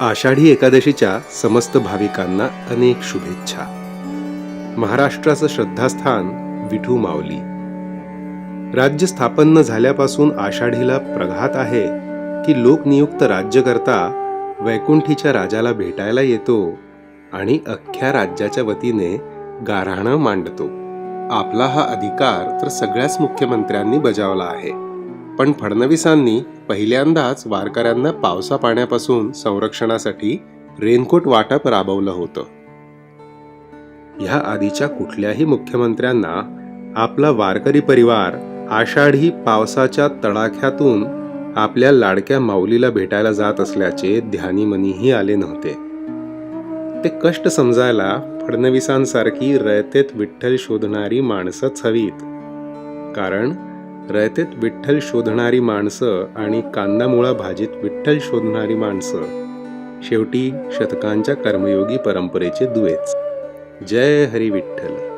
आषाढी एकादशीच्या समस्त भाविकांना अनेक शुभेच्छा. महाराष्ट्राचं श्रद्धास्थान विठू माऊली राज्य स्थापन झाल्यापासून आषाढीला प्रघात आहे की लोकनियुक्त राज्यकर्ता वैकुंठीच्या राजाला भेटायला येतो आणि अख्ख्या राज्याच्या वतीने गाऱ्हाणं मांडतो. आपला हा अधिकार तर सगळ्याच मुख्यमंत्र्यांनी बजावला आहे. पण फडणवीसांनी पहिल्यांदाच वारकऱ्यांना पावसा पाण्यापासून संरक्षणासाठी रेनकोट वाटप राबवलं होतं. ह्या आधीच्या कुठल्याही मुख्यमंत्र्यांना आपला वारकरी परिवार आषाढी पावसाच्या तडाख्यातून आपल्या लाडक्या माऊलीला भेटायला जात असल्याचे ध्यानीमनीही आले नव्हते. ते कष्ट समजायला फडणवीसांसारखी रयतेत विठ्ठल शोधणारी माणसंच हवीत. कारण रयतेत विठ्ठल शोधणारी माणसं आणि कांदामुळा भाजीत विठ्ठल शोधणारी माणसं. शेवटी शतकांच्या कर्मयोगी परंपरेचे दुवेच. जय हरी विठ्ठल.